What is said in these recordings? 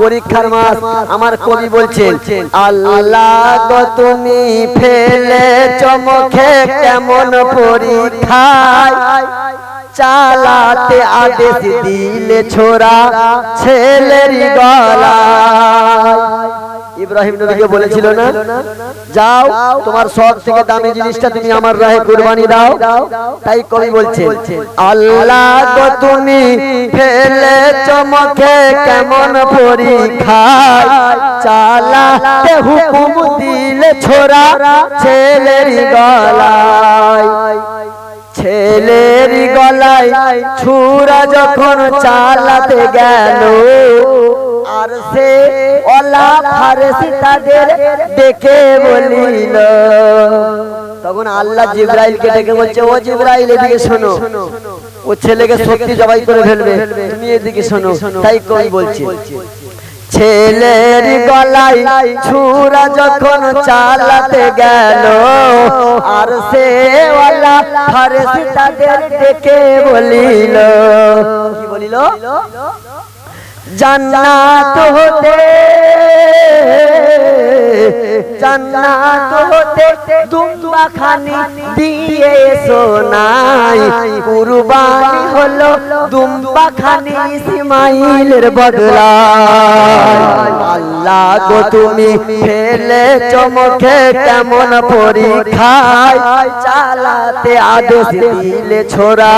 পরীক্ষার মাস, আমার কবি বলছেন, আল্লাহ গো তুমি ফেলে চমকে কেমন পরীক্ষায়। চালাতে আদেশ দিলে ছোড়া ছেলের গলায় ইব্রাহিম নবীকে বলেছিল না, যাও, তোমার সব থেকে দামি জিনিসটা তুমি আমার রাহে কুরবানি দাও। তাই কবি বলছে আল্লাহ গো তুমি ফেলে চমকে কেমন পরীক্ষায় চালাতে হুকুম দিলে ছোড়া ছেলের গলায়। ছেলের গলায় ছুরা যখন চালাতে গেল, আর সে অলা ফারসি তাদের ডেকে বলিল। তখন আল্লাহ জিব্রাইলকে ডেকে বলছে, ও জিব্রাইল, এদিকে শোনো। ও ছেলেকে সত্যি জবাই করে ফেলবে। তুমি এদিকে শোনো। তাই কই বলছি, ছেলের গলায় ছুরা যখন চালাতে গেল, আর সে ওয়ালা ফারসি তাদের ডেকে বলিল। কি বলিল? জান্নাত হতে জান্নাত হতে দুম্বা খানি দিয়ে সোনাই কুরবানি হলো দুম্বা খানি ইসমাইলের বদলা আল্লাহ গো তুমি ফেলে চমকে কেমন পরীক্ষায়। চালাতে আদেশ দিলে ছোড়া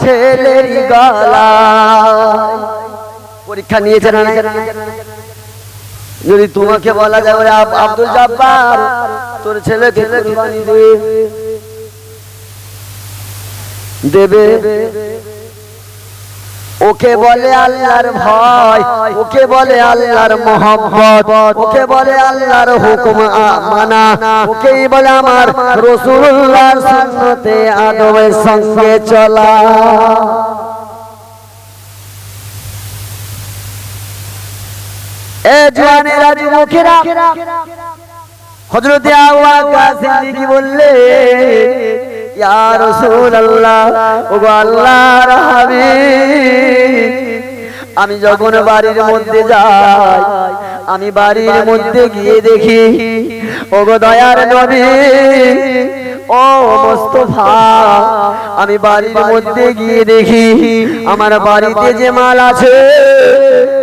ছেলের গলা পরীক্ষা নিয়েছে না যদি তোমাকে বলা যায় ওরে আব্দুল জব্বার, তোর ছেলে ছেলে কুরবানি দেবে? দেবে। ওকে বলে আল্লাহর ভয়, ওকে বলে আল্লাহর মোহব্বত, ওকে বলে আল্লাহর হুকুম মানা ওকেই বলে আমার রসুল্লাহর সুন্নতে আদবের সঙ্গে চলা। আমি যখন বাড়ির মধ্যে যাই, আমি বাড়ির মধ্যে গিয়ে দেখি, ওগো দয়ার নবী, ও মোস্তফা, আমি বাড়ির মধ্যে গিয়ে দেখি, আমার বাড়িতে যে মাল আছে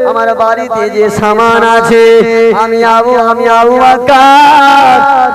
আমার বাড়িতে যে সামান আছে আমি আবু আমি আবু বকর